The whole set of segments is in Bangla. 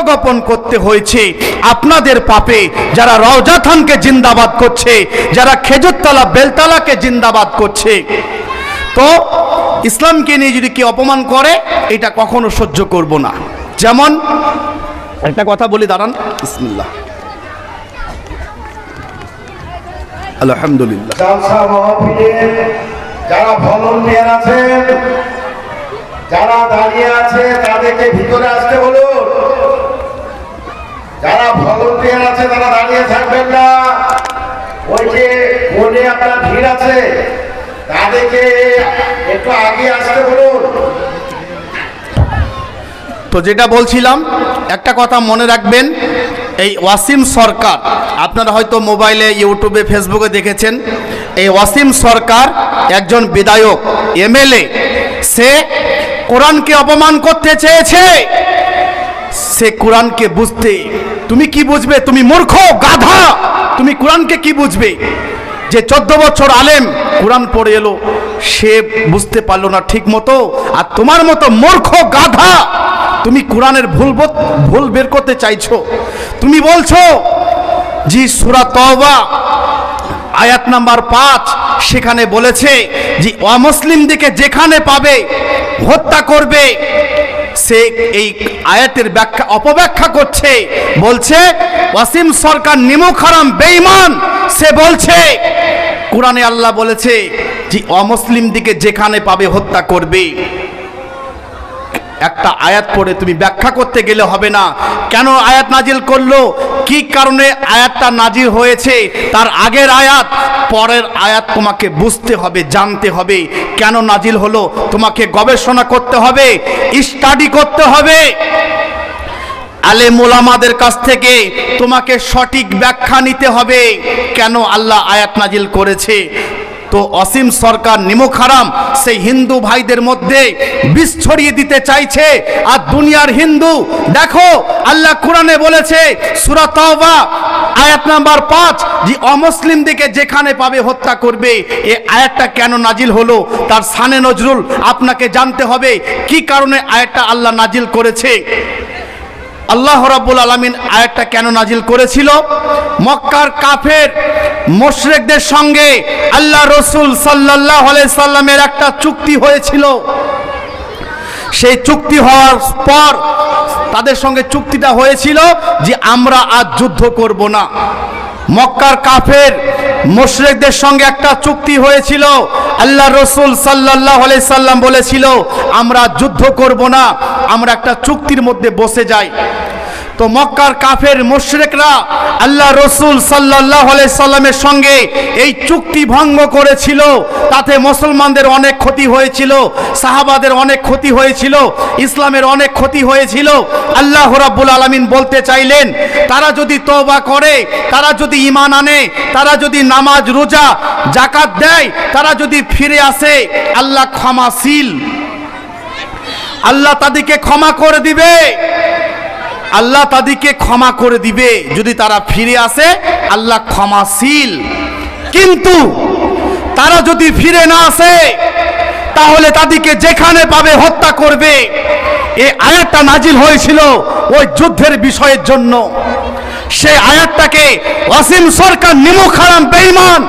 আত্মগোপন করতে হয়েছে। আপনাদের পাপে যারা রওজাথানকে জিন্দাবাদ করছে, যারা খেজুরতলা, বেলতলাকে জিন্দাবাদ করছে। তো ইসলামকে নিয়ে যদি কেউ অপমান করে, এটা কখনো সহ্য করব না। যেমন, একটা কথা বলি, দাঁড়ান। বিসমিল্লাহ। আলহামদুলিল্লাহ। যারা দাঁড়িয়ে আছে, তাদেরকে ভিতরে আসতে বলুন। যারা ভলন্টিয়ার আছে, তারা দাঁড়িয়ে থাকবেন না। ওই যে কোনে আপনার ভিড় আছে, তাদেরকে একটু আগে আসতে বলুন। তো যেটা বলছিলাম, একটা কথা মনে রাখবেন, এই ওয়াসিম সরকার, আপনারা হয়তো মোবাইলে, ইউটিউবে, ফেসবুকে দেখেছেন, এই ওয়াসিম সরকার একজন বিধায়ক, এমএলএ। সে কোরআনকে অপমান করতে চেয়েছে। সে কোরআনকে বুঝতে। তুমি কি বুঝবে? তুমি মূর্খ, গাধা। তুমি কোরআনকে কি বুঝবে? যে চোদ্দ বছর আলেম, কোরআন পড়ে এলো। সে বুঝতে পারল না ঠিক মতো আর তোমার মতো মূর্খ, গাধা, তুমি কোরআনের ভুল ভুল বের করতে চাইছো। তুমি বলছো, জি, সুরা তওবা, আয়াত নাম্বার পাঁচ, সেখানে বলেছে যে অমুসলিমদেরকে যেখানে পাবে, হত্যা করবে। সে এই আয়াতের ব্যাখ্যা অপব্যাখ্যা করছে। বলছে, ওয়াসিম সরকার নিমুখ হারাম, বেঈমান। সে বলছে, কোরআনে আল্লাহ বলেছে যে, অমুসলিম দিকে যেখানে পাবে হত্যা করবে। একটা আয়াত পড়ে তুমি ব্যাখ্যা করতে গেলে হবে না। কেন আয়াত নাজিল করল? কি কারণে আয়াতটা নাজিল হয়েছে? তার আগের আয়াত, পরের আয়াত তোমাকে বুঝতে হবে, জানতে হবে। কেন নাজিল হলো? তোমাকে গবেষণা করতে হবে স্টাডি করতে হবে। আলে মোলামাদের কাছ থেকে তোমাকে সঠিক ব্যাখ্যা নিতে হবে। কেন আল্লাহ আয়াত নাজিল করেছে? তো অসীম সরকার নিমুখ হারাম, সেই হিন্দু ভাইদের মধ্যে বিষ ছড়িয়ে দিতে চাইছে। আর দুনিয়ার হিন্দু, দেখো, আল্লাহ কোরআনে বলেছে, সূরা তাওবা, আয়াত নাম্বার পাঁচ, যে অমুসলিম দিকে যেখানে পাবে হত্যা করবে। এই আয়াতটা কেন নাজিল হলো? তার সানে নজরুল আপনাকে জানতে হবে, কি কারণে আয়াতটা আল্লাহ নাজিল করেছে? আল্লাহ রাব্বুল আলমিন আয়াতটা কেন নাজিল করেছিল? মক্কার কাফের, মোশরেকদের সঙ্গে আল্লাহ রসুল সাল্লাহ সাল্লামের একটা চুক্তি হয়েছিল। সেই চুক্তি হওয়ার পর তাদের সঙ্গে চুক্তিটা হয়েছিল যে আমরা আজ যুদ্ধ করব না। মক্কার কাফের, মুশরিকদের সঙ্গে একটা চুক্তি হয়েছিল। আল্লাহ রসুল আলাইহি সাল্লাম বলেছিল, আমরা যুদ্ধ করব না, আমরা একটা চুক্তির মধ্যে বসে যাই। তো মক্কার কাফের মুশরিকরা আল্লাহ রসুল আলাইহি সাল্লামের সঙ্গে এই চুক্তি ভঙ্গ করেছিল। তাতে মুসলমানদের অনেক ক্ষতি হয়েছিল, সাহাবাদের অনেক ক্ষতি হয়েছিল, ইসলামের অনেক ক্ষতি হয়েছিল। আল্লাহ রাব্বুল আলামিন বলতে চাইলেন, তারা যদি তওবা করে, তারা যদি ঈমান আনে, তারা যদি নামাজ, রোজা জাকাত দেয়, তারা যদি ফিরে আসে, আল্লাহ ক্ষমাশীল। আল্লাহ তাদেরকে ক্ষমা করে দিবে। আল্লাহ তাদেরকে ক্ষমা করে দিবে। যদি তারা ফিরে আসে, আল্লাহ ক্ষমাশীল। কিন্তু তারা যদি ফিরে না আসে, তাহলে তাদেরকে যেখানে পাবে হত্যা করবে। এই আয়াতটা নাজিল হয়েছিল ওই যুদ্ধের বিষয়ের জন্য। সেই আয়াতটাকে অসীম সরকার নিমুখ হারাম বেঈমান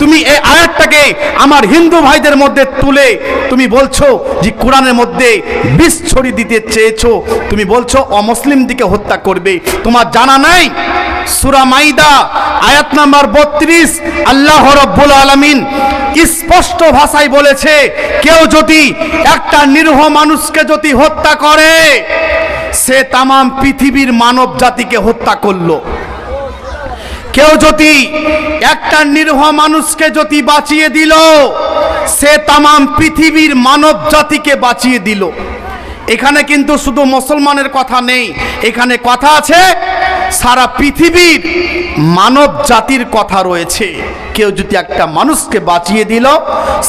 তুমি এই আয়াতটাকে আমার হিন্দু ভাইদের মধ্যে তুলে তুমি বলছো যে কোরআনের মধ্যে বিষ ছড়িয়ে দিতে চেয়েছো। তুমি বলছো অমুসলিম দিকে হত্যা করবে। তোমার জানা নাই? সুরা মাইদা, আয়াত নাম্বার বত্রিশ, আল্লাহ রব্বুল আলমিন স্পষ্ট ভাষায় বলেছে, কেউ যদি একটা নিরীহ মানুষকে যদি হত্যা করে, সে তামাম পৃথিবীর মানব জাতিকে হত্যা করল। কেউ যদি একটা নিরীহ মানুষকে যদি বাঁচিয়ে দিল, সে তামাম পৃথিবীর মানব জাতিকে বাঁচিয়ে দিল। এখানে কিন্তু শুধু মুসলমানের কথা নেই, এখানে কথা আছে সারা পৃথিবীর মানব জাতির কথা রয়েছে। কেউ যদি একটা মানুষকে বাঁচিয়ে দিল,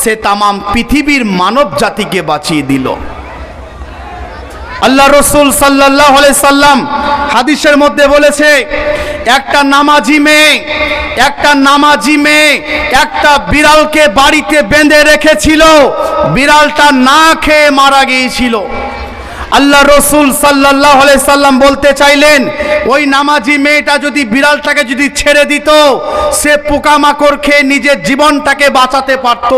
সে তামাম পৃথিবীর মানব জাতিকে বাঁচিয়ে দিল। আল্লাহ রসুল সাল্লাহ সাল্লাম হাদিসের মধ্যে বলেছে, একটা নামাজি মেয়ে, একটা নামাজি মেয়ে একটা বিড়ালকে বাড়িতে বেঁধে রেখেছিল, বিড়ালটা না খেয়ে মারা গিয়েছিল। আল্লাহ রসুল সাল্লাহ সাল্লাম বলতে চাইলেন, ওই নামাজি মেয়েটা যদি বিড়ালটাকে যদি ছেড়ে দিত, সে পোকামাকড় খেয়ে নিজের জীবনটাকে বাঁচাতে পারত।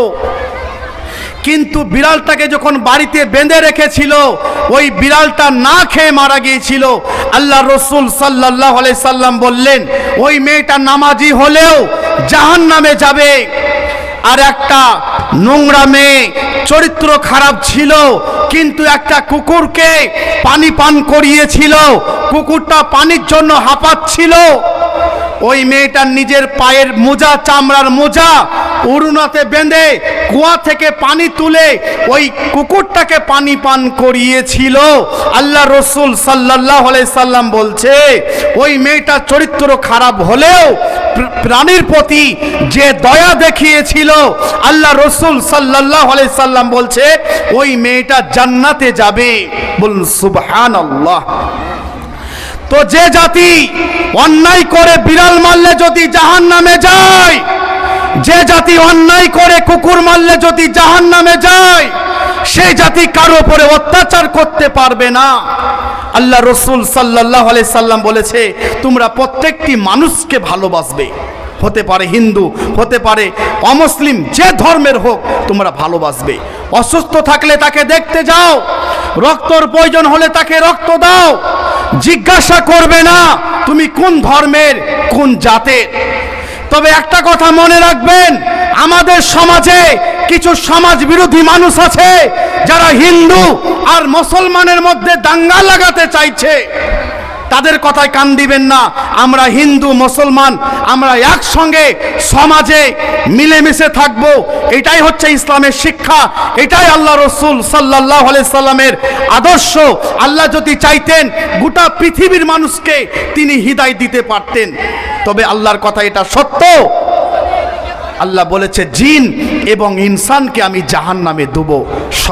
কিন্তু বিড়ালটাকে যখন বাড়িতে বেঁধে রেখেছিল, ওই বিড়ালটা না খেয়ে মারা গিয়েছিল। আল্লাহ রসুল সাল্লাহ সাল্লাম বললেন, ওই মেয়েটা নামাজি হলেও জাহান নামে যাবে। আর একটা নোংরা মেয়ে, চরিত্র খারাপ ছিল, কিন্তু একটা কুকুরকে পানি পান করিয়েছিল। কুকুরটা পানির জন্য হাঁপাচ্ছিল। ওই মেয়েটার নিজের পায়ের মোজা, চামড়ার মোজা উড়ুনাতে বেঁধে কুয়া থেকে পানি তুলে ওই কুকুরটাকে পানি পান করিয়েছিল। আল্লাহ রসুল সাল্লাহ সাল্লাম বলছে, ওই মেয়েটার চরিত্র খারাপ হলেও প্রাণীর প্রতি যে দয়া দেখিয়েছিল, আল্লাহ রসুল সাল্লাহ সাল্লাম বলছে, ওই মেয়েটা জান্নাতে যাবে। বলুন সুবহান আল্লাহ তো যে জাতি অন্যায় করে বিড়াল মারলে যদি জাহান নামে যায়, যে জাতি অন্যায় করে কুকুর মারলে যদি জাহান নামে যায় সেই জাতি কারও উপরে অত্যাচার করতে পারবে না। আল্লাহ রসুল সাল্লাহ সাল্লাম বলেছে, তোমরা প্রত্যেকটি মানুষকে ভালোবাসবে। হতে পারে হিন্দু, হতে পারে অমুসলিম, যে ধর্মের হোক, তোমরা ভালোবাসবে। অসুস্থ থাকলে তাকে দেখতে যাও, রক্তর প্রয়োজন হলে তাকে রক্ত দাও। জিজ্ঞাসা করবে না তুমি কোন ধর্মের, কোন জাতের। তবে একটা কথা মনে রাখবেন, আমাদের সমাজে কিছু সমাজ বিরোধী মানুষ আছে যারা হিন্দু আর মুসলমানের মধ্যে দাঙ্গা লাগাতে চাইছে। তাদের কথায় কান দিবেন না। আমরা হিন্দু, মুসলমান, আমরা একসঙ্গে সমাজে মিলেমিশে থাকব। এটাই হচ্ছে ইসলামের শিক্ষা। এটাই আল্লাহ রসুল সাল্লাহ সাল্লামের আদর্শ। আল্লাহ যদি চাইতেন গোটা পৃথিবীর মানুষকে তিনি হৃদয় দিতে পারতেন। তবে আল্লাহর কথা এটা সত্য। আল্লাহ বলেছে, জিন এবং ইনসানকে আমি জাহান নামে দেবো। সব